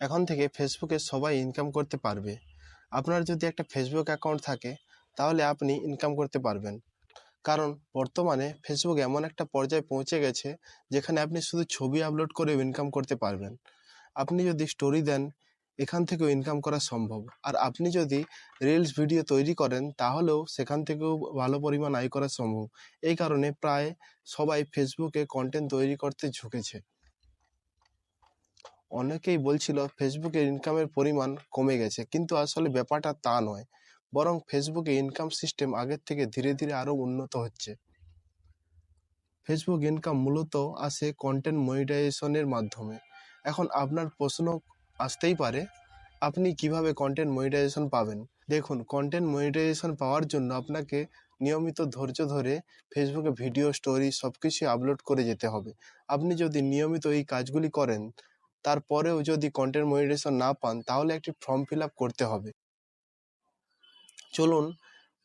এখন থেকে ফেসবুকে সবাই ইনকাম করতে পারবে। আপনার যদি একটা ফেসবুক অ্যাকাউন্ট থাকে, তাহলে আপনি ইনকাম করতে পারবেন। কারণ বর্তমানে ফেসবুক এমন একটা পর্যায়ে পৌঁছে গেছে, যেখানে আপনি শুধু ছবি আপলোড করেও ইনকাম করতে পারবেন। আপনি যদি স্টোরি দেন, এখান থেকেও ইনকাম করা সম্ভব। আর আপনি যদি রিলস ভিডিও তৈরি করেন, তাহলেও সেখান থেকেও ভালো পরিমাণ আয় করা সম্ভব। এই কারণে প্রায় সবাই ফেসবুকে কন্টেন্ট তৈরি করতে ঝুঁকেছে। অনেকেই বলছিল ফেসবুকে ইনকামের পরিমাণ কমে গেছে, কিন্তু আসলে ব্যাপারটা তা নয়। বরং ফেসবুকে ইনকাম সিস্টেম আগের থেকে ধীরে ধীরে আরও উন্নত হচ্ছে। ফেসবুক ইনকাম মূলত আসে কন্টেন্ট মনিটাইজেশনের মাধ্যমে। এখন আপনার প্রশ্ন আসতেই পারে, আপনি কীভাবে কন্টেন্ট মনিটাইজেশন পাবেন? দেখুন কন্টেন্ট মনিটাইজেশন পাওয়ার জন্য আপনাকে নিয়মিত ধৈর্য ধরে ফেসবুকে ভিডিও স্টোরি সব কিছু আপলোড করে যেতে হবে। আপনি যদি নিয়মিত এই কাজগুলি করেন তারপরেও যদি কন্টেন্ট মনিটাইজেশন না পান, তাহলে একটি ফর্ম ফিল আপ করতে হবে। চলুন,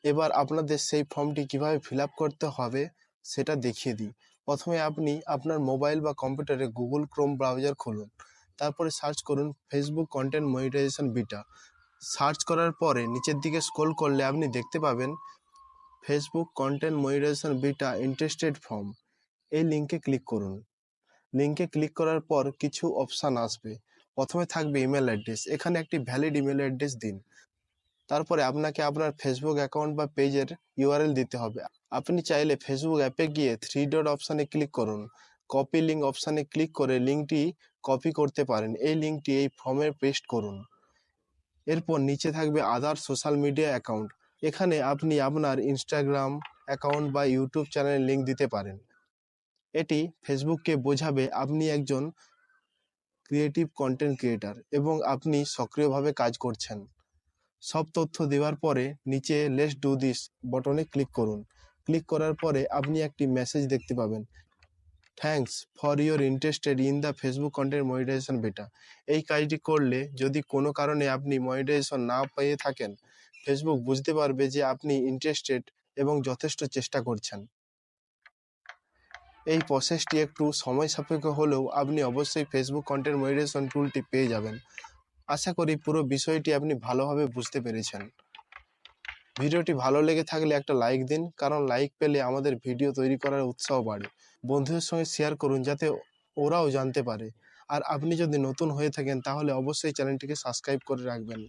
এবার আপনাদের সেই ফর্মটি কীভাবে ফিল আপ করতে হবে, সেটা দেখিয়ে দিই। প্রথমে আপনি আপনার মোবাইল বা কম্পিউটারে গুগল ক্রোম ব্রাউজার খুলুন। তারপরে সার্চ করুন Facebook content monetization beta search করার পরে নিচের দিকে স্ক্রল করলে আপনি দেখতে পাবেন Facebook content monetization beta interested form এই লিঙ্কে ক্লিক করুন। লিঙ্কে ক্লিক করার পর কিছু অপশান আসবে। প্রথমে থাকবে ইমেল অ্যাড্রেস এখানে একটি ভ্যালিড ইমেল অ্যাড্রেস দিন। তারপরে আপনাকে আপনার ফেসবুক অ্যাকাউন্ট বা পেজের ইউআরএল দিতে হবে। আপনি চাইলে ফেসবুক অ্যাপে গিয়ে থ্রি ডট অপশানে ক্লিক করুন। কপি লিঙ্ক অপশানে ক্লিক করে লিঙ্কটি কপি করতে পারেন। এই লিঙ্কটি এই ফর্মে পেস্ট করুন। এরপর নিচে থাকবে আদার সোশ্যাল মিডিয়া অ্যাকাউন্ট এখানে আপনি আপনার ইনস্টাগ্রাম অ্যাকাউন্ট বা ইউটিউব চ্যানেলের লিঙ্ক দিতে পারেন। এটি ফেসবুককে বোঝাবে আপনি একজন ক্রিয়েটিভ কন্টেন্ট ক্রিয়েটার এবং আপনি সক্রিয়ভাবে কাজ করছেন। সব তথ্য দেওয়ার পরে নিচে লেটস ডু দিস বটনে ক্লিক করুন। ক্লিক করার পরে আপনি একটি মেসেজ দেখতে পাবেন। Thanks for your interested in the Facebook content monetization beta এই কাজটি করলে যদি কোনো কারণে আপনি মনিটাইজেশন না পেয়ে থাকেন ফেসবুক বুঝতে পারবে যে আপনি ইন্টারেস্টেড এবং যথেষ্ট চেষ্টা করছেন। এই প্রসেসটি একটু সময় সাপেক্ষ হলেও আপনি অবশ্যই ফেসবুক কন্টেন্ট মনিটাইজেশন টুলটি পেয়ে যাবেন। আশা করি পুরো বিষয়টি আপনি ভালোভাবে বুঝতে পেরেছেন। ভিডিওটি ভালো লেগে থাকলে একটা লাইক দিন, কারণ লাইক পেলে আমাদের ভিডিও তৈরি করার উৎসাহ বাড়ে। বন্ধুদের সঙ্গে শেয়ার করুন যাতে ওরাও জানতে পারে। আর আপনি যদি নতুন হয়ে থাকেন, তাহলে অবশ্যই চ্যানেলটিকে সাবস্ক্রাইব করে রাখবেন।